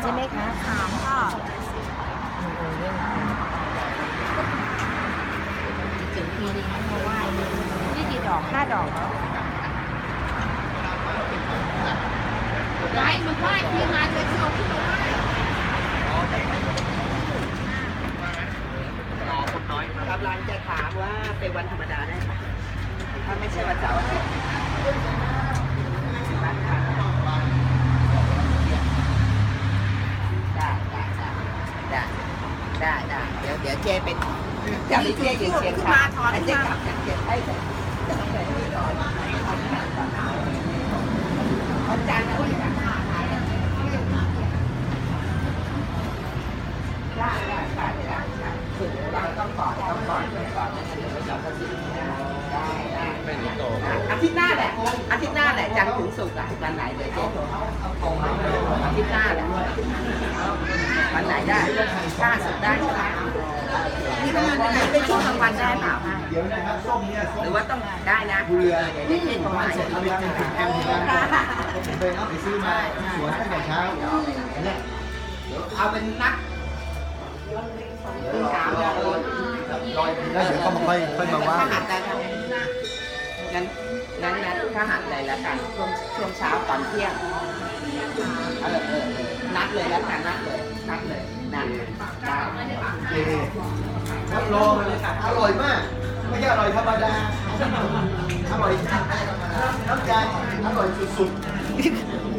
ใช่ไหมคะสามค่ะอืมเออเรื่องถึงปีนี้มาไหว้นี่กี่ดอกห้าดอกเหรอไว้มันไหว้ที่งาเลยที่เราขึ้นมาไหว้กำลังจะถามว่าเป็นวันธรรมดาได้ไหมถ้าไม่ใช่วันเสาร์อาทิตย์ได้ได้ได้ได้ได้ได้เดี๋ยวเดี๋ยวเจเป็นเดี๋ยวเจอยู่เชียงคานแล้วเจกลับจากเชียงให้จะต้องไปที่ก่อนวันจันทร์นะวันจันทร์ได้ได้ได้ได้ได้ถึงเราต้องก่อนต้องก่อนก่อนนะเดี๋ยวเราจะเข้าสู่ได้ได้ไม่หนีโตอาทิตย์หน้าแหละอาทิตย์หน้าแหละจันทร์ถึงศุกร์อะวันไหนเดี๋ยวเจ๊โทรอาทิตย์หน้าแหละวันไหนได้ห้าศุกร์ได้ใช่ไหม นี่ต้องวันไหนเป็นช่วงกลางวันได้เปล่าคะเดี๋ยวนะครับส้มเนี่ยส้หมรือว่าต้องได้นะภูเรือเดี๋ยวเจ๊โทรมาเสร็จแล้วไปกินแอมที่ร้านผมไปเอาไปซื้อมาสวนตั้งแต่เช้าเนี่ยเอาเป็นนักสามโลแล้วเดี๋ยวก็มาค่อยค่อยมาว่าถ้าหัดได้ครับงั้น งั้นงั้นถ้าหัดเลยแล้วกันช่วงช่วงเช้าก่อนเที่ยงเออเออเออนัดเลยแล้วกันนัดเลยนัดเลยนัดได้เอ๊รับรองเลยอร่อยมาก ไม่ใช่อร่อยธรรมดา อร่อยน้ำใจอร่อยสุด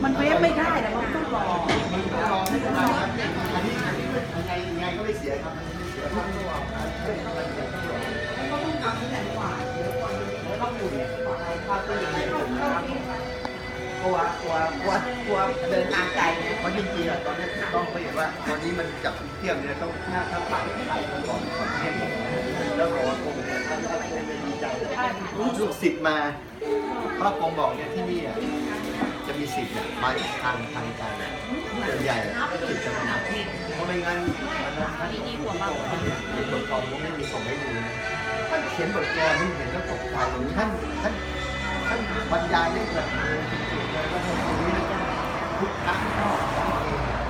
มันเวฟไม่ได้แต่มันต้องรอๆมันต้องลองให้ได้ครับอันนี้อันนี้ยังไงยังไงก็ไม่เสียครับไม่เสียครับต้องลอง กลัวกลัวกลัวกลัวเดินทางไกลเพราะจริงๆอะตอนนี้ต้องไม่เห็นว่าวันนี้มันจับเที่ยงเนี่ยต้องถ้าถ้าผ่านไปก่อนก่อนเที่ยงแล้วขอคงเนี่ยท่านท่านคงจะดีใจลูกศิษย์มาพระกงบอกเนี่ยที่นี่อะจะมีศิษย์เนี่ยมาจากทางทางใจส่วนใหญ่ศิษย์จะมาเพราะไม่งั้นมันท่านที่ผมบอกว่าเขียนบทกลอนผมไม่มีส่งให้ดูนะ เขียนบทกลอนนี่เห็นแล้วตกใจท่านท่านท่านบรรยายได้แบบจริงๆเลยนะรงนี้ทุกครั้งก็สังเกต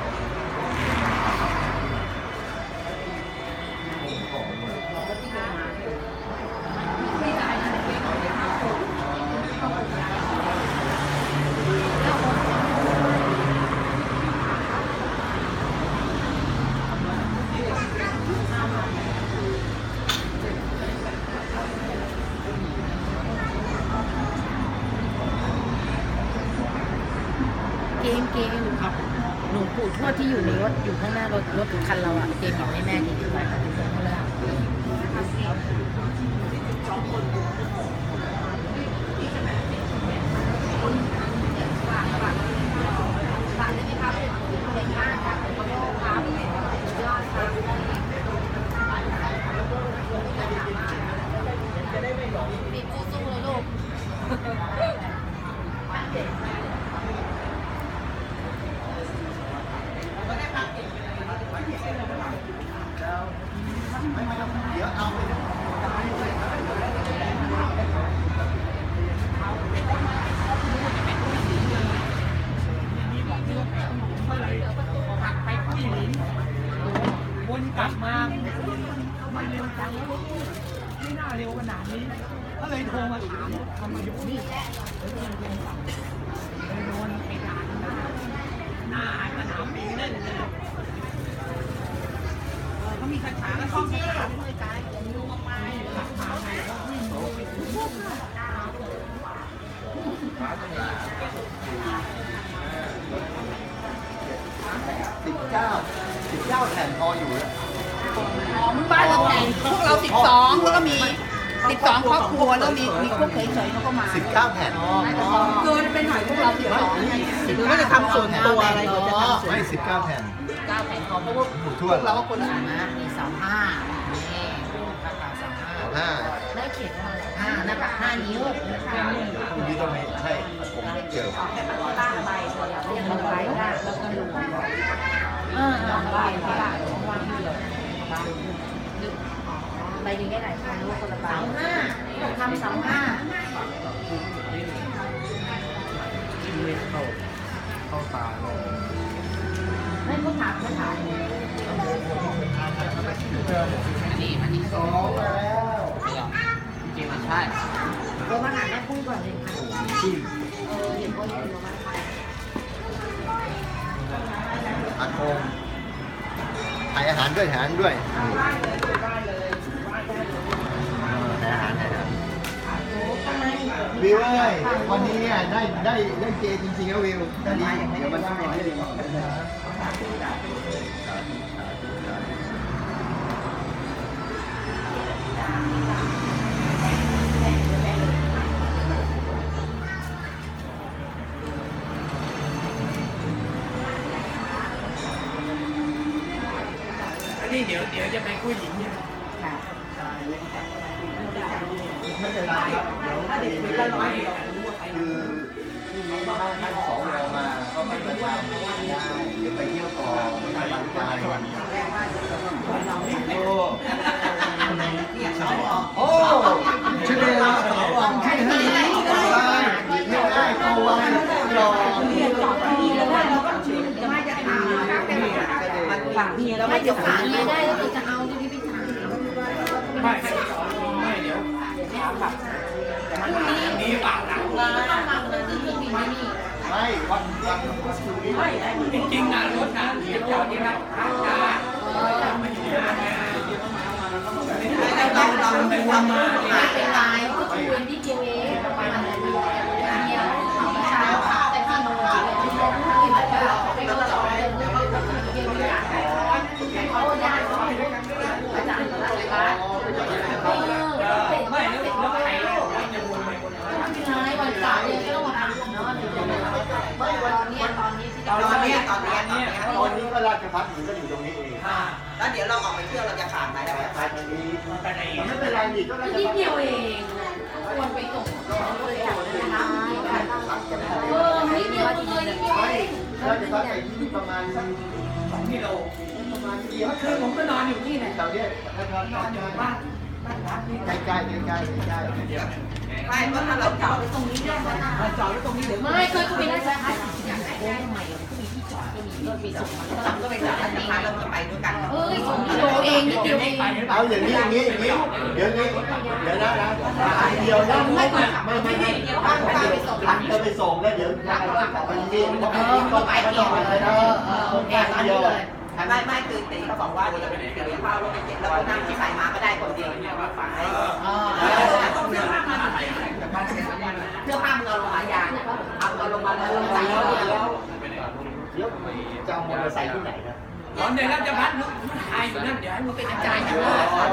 เกมเกมหลวงปู่ทวดที่อยู่ในรถอยู่ข้างหน้ารถรถคันเราอะเกมบอกให้แม่เกมอยู่บ้านอยู่ตรงข้างล่า วนกลับมามันเร็วจังไม่น่าเร็วขนาดนี้ ก็เลยโทรมาถามทำไมอยู่นี่เลยโดนไอ้ด่านหน้าสนามบินเล่นเลยเขามีคาถาแล้วท่องคาถาด้วยกายรู้มากๆคาถาไงก็วิ่งไปสิบเก้า สิบเก้าแผ่นพออยู่แล้วบ้านเราแข่งพวกเราสิบสองแล้วก็มีสิบสองครอบครัวแล้วมีมีพวกเฉยๆเขาก็มาสิบเก้าแผ่นเกินไปหน่อยพวกเราสิบสองหรือว่าจะทำส่วนตัวอะไรหรือจะทำส่วนไม่สิบเก้าแผ่นเก้าแผ่นทองเพราะว่าหมู่ทพววดกเราก็คนละอันนะมีสามห้านี่คาถาสามห้าห้าได้เขียนว่าอะไรห้านะคะห้านิ้วพรุ่งนี้ต้องให้ให้ผมเจอต้าใบเรียกมันใบได้แล้วก็ดู เออใบใบวางเดียวใบหนึ่งได้หลายคนรู้คนละใบสามห้าทำสามห้าเข้าเข้าตาเลยเอให้เขาถามเขาถามนี่มันนี่สองแล้วจริงมันใช่เดี๋ยวมาหาแม่ปุ้ยก่อนเลยค่ะเออเห็นเขาอยู่มาอัดโคง ถ่ายอาหารด้วยถ่ายอาหารด้วยถ่ายอาหารถ่ายอาหารวิวเอ้ยวันนี้เนี่ยได้ได้ได้เจจริงๆแล้ววิวได้ดีเดี๋ยวมันต้องรอให้ดี อันนี้เดี๋ยวเดี๋ยวจะไปคุยหญิงเนี่ยไม่เป็นไรครับเดี๋ยวถ้าเด็กคุยกันน้อยเดี๋ยวรู้ว่าใครคือที่นี้ถ้าท่านสองเรามาก็ไปประจำได้เดี๋ยวไปเที่ยวต่อไปทำบางใจโอ้โอ้ชื่อเดียวต้องชื่อให้เที่ยวได้โตไวหล่อ ฝาก เมียแล้วไม่จะฝากเมียได้แล้วเธอจะเอาที่พี่พี่ถามไม่ไม่เดี๋ยวมีปากหลังต้องมาเลยที่พี่พี่นี่ไม่วันวันนี้จริงๆนะรถนะเดี๋ยวจอดที่ร้านค้าจ้าไม่อยู่ที่ร้านนะไปวนมาไม่เป็นไรก็คุยที่เจเวประมาณนั้นเมียพี่ชายแต่พี่โน้ตพี่โน้ตพี่แบบว่าไปก็ต่อเลยก็คือเจเวเขาญาติเขาอาจารย์อะไรบ้างเออ ไม่แล้วแล้วใครจะวนไปวนมา ไม่เป็นไรวันเสาร์เนี่ยก็ต้องมาทำเนาะไม่วันนี้ตอนนี้ที่ ตอนนี้ตอนนี้ตอนนี้ ตอนนี้ก็ราชพัฒน์มันก็อยู่ตรงนี้เอง อ่า แล้วเดี๋ยวเราออกไปเที่ยวเราจะผ่านไปได้ไหม ไปตรงนี้ ไปไหน ไม่เป็ นิดเดียวเองควรไปส่งบริจาคนะคะเออนิดเดียวเลยนิดเดียวไม่เราชพัฒน์ไปที่ประมาณสักสองกิโลประมาณเดียวเมื่คืนผมก็นอนอยู่นี่แหละแถวเนี้ยราชพัฒน์นอนอยู่บ้านบ้านพักนี่ใกล้ใกล้ใกล้ใกล้ใกล้ไม่เพราะถ้าเราจอดตรงนี้ได้ไหมมาจอดไว้ตรงนี้เดี๋ยวไม่เคยคุยได้ใช่ไหมอยากได้โอ้ใหม่ ก็มีที่จอดก็มีก็มีส่งมาเราก็ไปจอดที่ร้านเราจะไปด้วยกันเอ้ยสองกิโลเองนิดเดียวเองเอาอย่างนี้อย่างนี้อย่างนี้เดี๋ยวนี้เดี๋ยวนะนะเดียวนะไม่ไม่ไม่ไม่ไม่ตั้งใจไปส่งหลังจะไปส่งแล้วเดี๋ยวจะไปที่เพราะที่ก็ไปต่อเลยนะแค่เดียวไม่ไม่คือตีเขาบอกว่าเดี๋ยวเดี๋ยวพาลงไปเจ็บแล้วนั่งที่ใส่มาก็ได้คนเดียวเนี่ยว่าฝ่ายต้องเสื้อผ้ามาเสื้อผ้ามึงเอาลงมายาเอาเอาลงมาแล้วลงใส่แล้ว เดี๋ยว จะเอามอเตอร์ไซค์ที่ไหนนะ ตอนเด็กราชพัฒน์ถ่ายอยู่นั่นเดี๋ยวให้มันเป็นอาจารย์อยู่